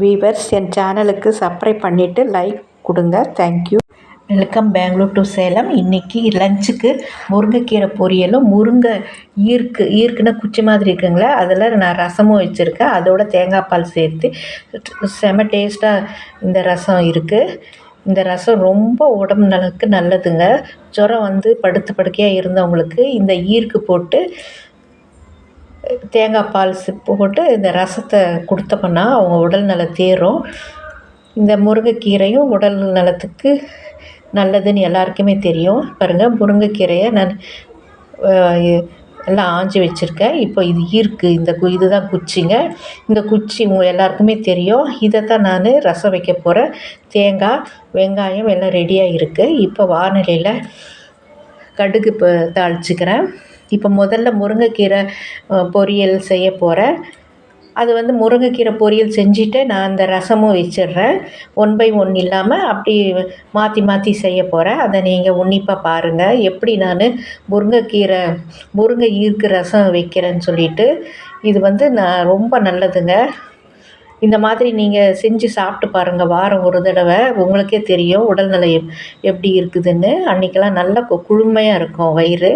Viewers என் சேனலுக்கு subscribe பண்ணிவிட்டு like கொடுங்க. Thank you welcome Bangalore to Salem இன்றைக்கி லஞ்சுக்கு முருங்கைக்கீரை பொரியலும் முருங்கை ஈர்க்கு ஈர்க்குன்னு குச்சி மாதிரி இருக்குங்களே அதில் நான் ரசமும் வச்சுருக்கேன். அதோட தேங்காய் பால் சேர்த்து செம டேஸ்ட்டாக இந்த ரசம் இருக்குது இந்த ரசம் ரொம்ப உடம்பு நலக்கு நல்லதுங்க. ஜுரம் வந்து படுத்த படுக்கையாக இருந்தவங்களுக்கு இந்த ஈர்க்கு போட்டு தேங்காய் பால் சிப்பு போட்டு இந்த ரசத்தை கொடுத்தோம்னா அவங்க உடல் நல தேரும். இந்த முருங்கைக்கீரையும் உடல் நலத்துக்கு நல்லதுன்னு எல்லாருக்குமே தெரியும். பாருங்கள் முருங்கைக்கீரையை நான் எல்லாம் ஆஞ்சி வச்சுருக்கேன். இப்போ இது ஈர்க்கு இந்த கு இதுதான் குச்சிங்க. இந்த குச்சி உங்கள் எல்லாருக்குமே தெரியும். இதை தான் நான் ரசம் வைக்க போகிறேன் தேங்காய் வெங்காயம் எல்லாம் ரெடியாக இருக்குது இப்போ வானிலையில் கடுகு இப்போ தாளிச்சிக்கிறேன். இப்போ முதல்ல முருங்கைக்கீரை பொரியல் செய்ய போகிறேன் அது வந்து முருங்கைக்கீரை பொரியல் செஞ்சுட்டு நான் அந்த ரசமும் வச்சிடுறேன். ஒன் பை ஒன் இல்லாமல் அப்படி மாற்றி மாற்றி செய்ய போகிறேன் அதை நீங்கள் உன்னிப்பாக பாருங்கள் எப்படி நான் முருங்கைக்கீரை முருங்கை ஈர்க்கு ரசம் வைக்கிறேன்னு சொல்லிட்டு இது வந்து நான் ரொம்ப நல்லதுங்க. இந்த மாதிரி நீங்கள் செஞ்சு சாப்பிட்டு பாருங்கள் வாரம் ஒரு தடவை உங்களுக்கே தெரியும் உடல்நிலை எப்படி இருக்குதுன்னு. அன்றைக்கெல்லாம் நல்லா கு குளுமையாக இருக்கும் வயிறு.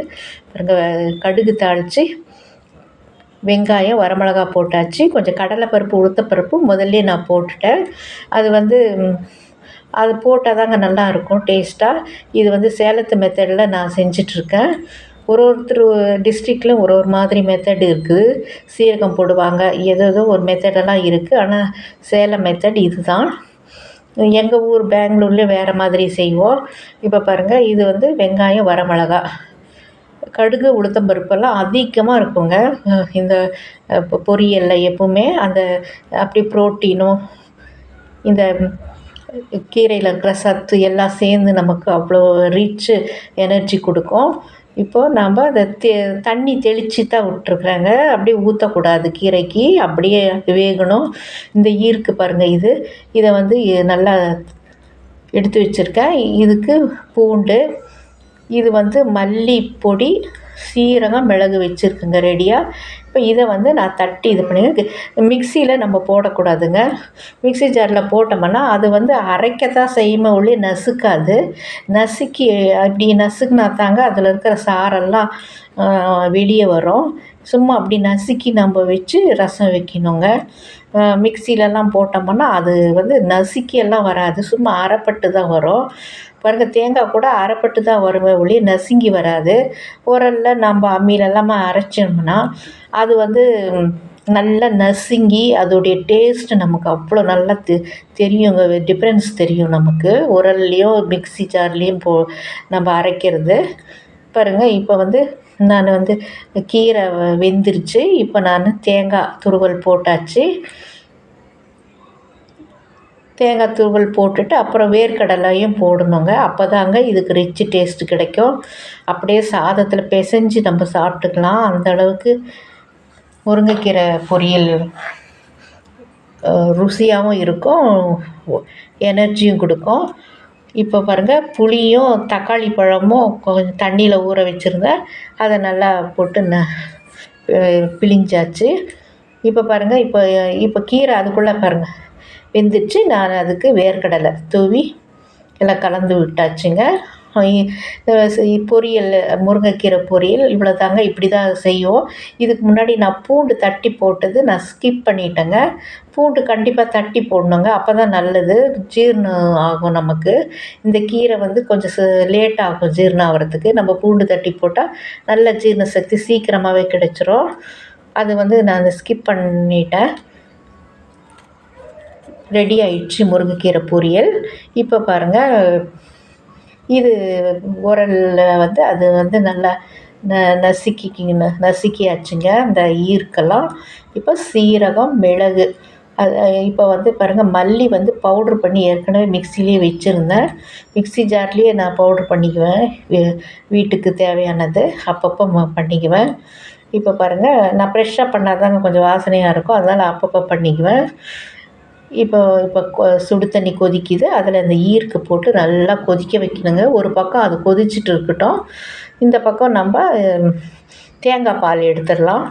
பாருங்கள் கடுகு தாளித்து வெங்காயம் வரமிளகா போட்டாச்சு. கொஞ்சம் கடலைப்பருப்பு உளுத்தப்பருப்பு முதல்ல நான் போட்டுட்டேன். அது வந்து அது போட்டால் தாங்க நல்லாயிருக்கும் டேஸ்ட்டாக இது வந்து சேலத்து மெத்தடில் நான் செஞ்சிட்ருக்கேன் ஒரு ஒருத்தர் டிஸ்ட்ரிக்டில் ஒரு ஒரு மாதிரி மெத்தட் இருக்குது. சீரகம் போடுவாங்க. ஏதேதோ ஒரு மெத்தடெல்லாம் இருக்குது ஆனால் சேலம் மெத்தட் இது தான் எங்கள் ஊர் பெங்களூர்லேயும் வேறு மாதிரி செய்வோம். இப்போ பாருங்கள் இது வந்து வெங்காயம் வரமிளகா. கடுகு உளுத்தம் பருப்பெல்லாம் அதிகமாக இருக்குங்க. இந்த பொரியலில் எப்பவுமே அந்த அப்படி ப்ரோட்டீனும் இந்த கீரையில் இருக்கிற சத்து எல்லாம் சேர்ந்து நமக்கு அவ்வளோ ரிச்சு எனர்ஜி கொடுக்கும். இப்போது நாம் அதை தெ தண்ணி தெளித்து தான் விட்ருக்குறாங்க அப்படியே ஊற்றக்கூடாது கீரைக்கு. அப்படியே வேகணும். இந்த ஈர்க்கு பாருங்கள் இது. இதை வந்து நல்லா எடுத்து வச்சுருக்கேன். இதுக்கு பூண்டு இது வந்து மல்லிப்பொடி சீரகம் மிளகு வச்சுருக்குங்க ரெடியாக இப்போ இதை வந்து நான் தட்டி இது பண்ணி மிக்சியில் நம்ம போடக்கூடாதுங்க. மிக்சி ஜாரில் போட்டோம்னா அது வந்து அரைக்கத்தான் செய்யுமே ஒழிய நசுக்காது. நசுக்கி அப்படி நசுக்குனா தாங்க அதில் இருக்கிற சாரெல்லாம் வெளியே வரும். சும்மா அப்படி நசுக்கி நம்ம வச்சு ரசம் வைக்கணுங்க. மிக்சிலெலாம் போட்டோம்னா அது வந்து நசுக்கி எல்லாம் வராது. சும்மா அரைப்பட்டு தான் வரும். பாருங்கள் தேங்காய் கூட அரைப்பட்டு தான் வருமே ஒழிய நசுங்கி வராது. உரலில் நம்ம அம்மியிலெல்லாம் அரைச்சோம்னா அது வந்து நல்லா நசுங்கி அதோடைய டேஸ்ட்டு நமக்கு அவ்வளோ நல்லா தெ தெரியுங்க. டிஃப்ரென்ஸ் தெரியும் நமக்கு. உரல்லையும் மிக்ஸி ஜார்லேயும் போ நம்ம அரைக்கிறது. பாருங்கள் இப்போ வந்து நான் வந்து கீரை வெந்துருச்சு. இப்போ நான் தேங்காய் துருவல் போட்டாச்சு. தேங்காய் துருவல் போட்டுட்டு அப்புறம் வேர்க்கடலையும் போடணுங்க. அப்போ தாங்க இதுக்கு ரிச்சு டேஸ்ட்டு கிடைக்கும். அப்படியே சாதத்தில் பிசைஞ்சு நம்ம சாப்பிட்டுக்கலாம். அந்த அளவுக்கு முருங்கைக்கீரை பொரியல் ருசியாகவும் இருக்கும் எனர்ஜியும் கொடுக்கும். இப்போ பாருங்கள் புளியும் தக்காளி பழமும் கொஞ்சம் தண்ணியில் ஊற வச்சுருந்தேன் அதை நல்லா போட்டு ந பிழிஞ்சாச்சு. இப்போ பாருங்கள் இப்போ இப்போ கீரை அதுக்குள்ளே பாருங்கள் வெந்துச்சு நான் அதுக்கு வேர்க்கடலை தூவி எல்லாம் கலந்து விட்டாச்சுங்க. பொரியல் முருங்கைக்கீரை பொரியல் இவ்வளோ தாங்க இப்படி தான் செய்வோம். இதுக்கு முன்னாடி நான் பூண்டு தட்டி போட்டது நான் ஸ்கிப் பண்ணிட்டேங்க. பூண்டு கண்டிப்பாக தட்டி போடணுங்க. அப்போ தான் நல்லது. ஜீரணம் ஆகும் நமக்கு. இந்த கீரை வந்து கொஞ்சம் லேட் ஆகும் ஜீரணம் ஆகிறதுக்கு. நம்ம பூண்டு தட்டி போட்டால் நல்ல ஜீரண சக்தி சீக்கிரமாகவே கிடைச்சிரும். அது வந்து நான் ஸ்கிப் பண்ணிட்டேன். ரெடி ஆயிடுச்சு முருங்கைக்கீரை பொரியல். இப்போ பாருங்கள் இது உரலில் வந்து அது வந்து நல்லா ந நசுக்கிக்கிங்க நசுக்கியாச்சுங்க. அந்த ஈர்க்கெல்லாம். இப்போ சீரகம் மிளகு அது இப்போ வந்து பாருங்கள் மல்லி வந்து பவுட்ரு பண்ணி ஏற்கனவே மிக்சிலேயே வச்சுருந்தேன். மிக்சி ஜார்லேயே நான் பவுட்ரு பண்ணிக்குவேன். வீட்டுக்கு தேவையானது அப்பப்போ பண்ணிக்குவேன். இப்போ பாருங்கள் நான் ஃப்ரெஷ்ஷாக பண்ணால் தாங்க கொஞ்சம் வாசனையாக இருக்கும். அதனால் அப்பப்போ பண்ணிக்குவேன். இப்போ இப்போ கொ சுடு தண்ணி கொதிக்குது. அதில் இந்த ஈர்க்கு போட்டு நல்லா கொதிக்க வைக்கணுங்க. ஒரு பக்கம் அது கொதிச்சுட்டு இருக்கட்டும். இந்த பக்கம் நம்ம தேங்காய் பால் எடுத்துடலாம்.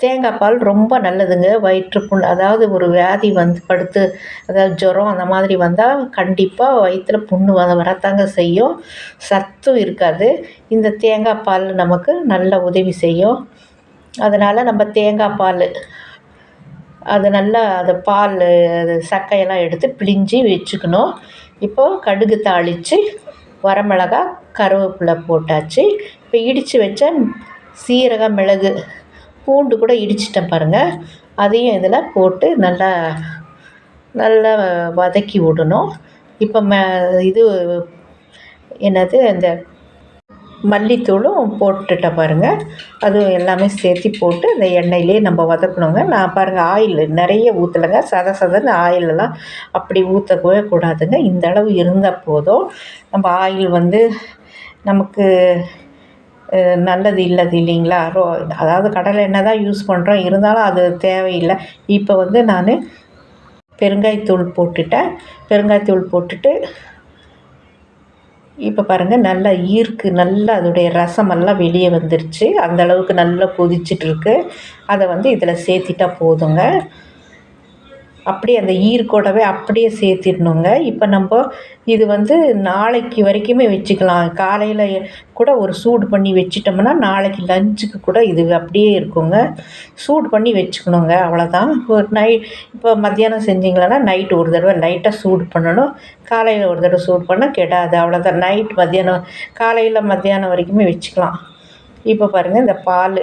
தேங்காய் பால் ரொம்ப நல்லதுங்க. வயிற்றுப்புண் அதாவது ஒரு வியாதி வந்து படுத்து அதாவது ஜுரம் அந்த மாதிரி வந்தால் கண்டிப்பாக வயிற்றுல புண்ணு வர வரத்தாங்க செய்யும். சத்தும் இருக்காது. இந்த தேங்காய் பால் நமக்கு நல்ல உதவி செய்யும். அதனால் நம்ம தேங்காய் பால் அது நல்லா அது பால் அது சக்கையெல்லாம் எடுத்து பிழிஞ்சி வச்சுக்கணும். இப்போது கடுகு தாளித்து வரமிளகா கருவேப்பிலை போட்டாச்சு. இப்போ இடித்து வச்ச சீரகம் மிளகு பூண்டு கூட இடிச்சிட்டேன் பாருங்கள் அதையும் இதில் போட்டு நல்லா நல்லா வதக்கி விடணும். இப்போ ம இது என்னது அந்த மல்லித்தூளும் போட்டுட்டேன் பாருங்கள் அதுவும் எல்லாமே சேர்த்து போட்டு அந்த எண்ணெயிலே நம்ம வதக்கணுங்க. நான் பாருங்கள் ஆயில் நிறைய ஊற்றலைங்க சத சதன்னு ஆயிலெல்லாம் அப்படி ஊற்றவே கூடாதுங்க. இந்த அளவு இருந்தால் போதும். நம்ம ஆயில் வந்து நமக்கு நல்லது இல்லது இல்லைங்களா? ரோ அதாவது கடலை எண்ணெய் தான் யூஸ் பண்ணுறோம் இருந்தாலும் அது தேவையில்லை. இப்போ வந்து நான் பெருங்காயத்தூள் போட்டுட்டேன். பெருங்காயத்தூள் போட்டுட்டு இப்போ பாருங்கள் நல்லா ஈர்க்கு நல்லா அதோடைய ரசமெல்லாம் வெளியே வந்துருச்சு. அந்தளவுக்கு நல்லா கொதிச்சிட்ருக்கு அதை வந்து இதில் சேர்த்திட்டா போதுங்க. அப்படியே அந்த ஈர்க்கோடவே அப்படியே சேர்த்திடணுங்க. இப்போ நம்ம இது வந்து நாளைக்கு வரைக்குமே வச்சுக்கலாம். காலையில் கூட ஒரு சூடு பண்ணி வச்சிட்டோம்னா நாளைக்கு லஞ்சுக்கு கூட இது அப்படியே இருக்குங்க. சூடு பண்ணி வச்சுக்கணுங்க அவ்வளோதான் ஒரு நைட் இப்போ மத்தியானம் செஞ்சிங்களன்னா நைட்டு ஒரு தடவை லைட்டாக சூடு பண்ணணும். காலையில் ஒரு தடவை சூடு பண்ணால் கெடாது அவ்வளோதான் நைட் மத்தியானம் காலையில் மத்தியானம் வரைக்குமே வச்சுக்கலாம். இப்போ பாருங்கள் இந்த பால்.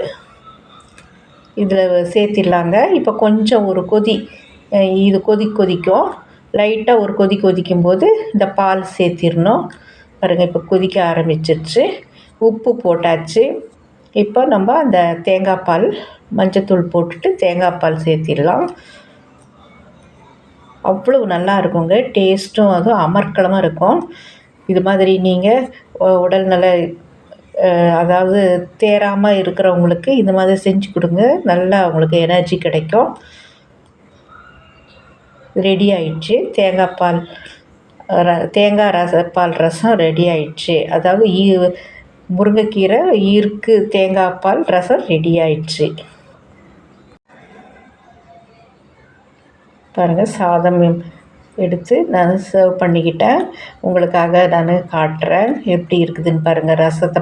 இதில் சேர்த்திடலாங்க. இப்போ கொஞ்சம் ஒரு கொதி இது கொதி கொதிக்கும். லைட்டாக ஒரு கொதி கொதிக்கும் போது இந்த பால் சேர்த்திடணும். பாருங்கள் இப்போ கொதிக்க ஆரம்பிச்சிருச்சு. உப்பு போட்டாச்சு. இப்போ நம்ம அந்த தேங்காய் பால் மஞ்சத்தூள் போட்டுட்டு தேங்காய் பால் சேர்த்திடலாம். அவ்வளோ நல்லா இருக்குங்க. டேஸ்ட்டும் அதுவும் அமர்க்களமாக இருக்கும். இது மாதிரி நீங்கள் உடல் நல அதாவது தேராமல் இருக்கிறவங்களுக்கு இது மாதிரி செஞ்சு கொடுங்க. நல்லா அவங்களுக்கு எனர்ஜி கிடைக்கும். ரெடி ஆயிடுச்சு. தேங்காய் பால் ர தேங்காய் ரச பால் ரசம் ரெடி ஆயிடுச்சு. அதாவது ஈ முருங்கைக்கீரை ஈர்க்கு தேங்காய் பால் ரசம் ரெடி ஆயிடுச்சு. பாருங்கள் சாதம் எடுத்து நான் சர்வ் பண்ணிக்கிட்டேன். உங்களுக்காக நான் காட்டுறேன். எப்படி இருக்குதுன்னு பாருங்கள் ரசத்தை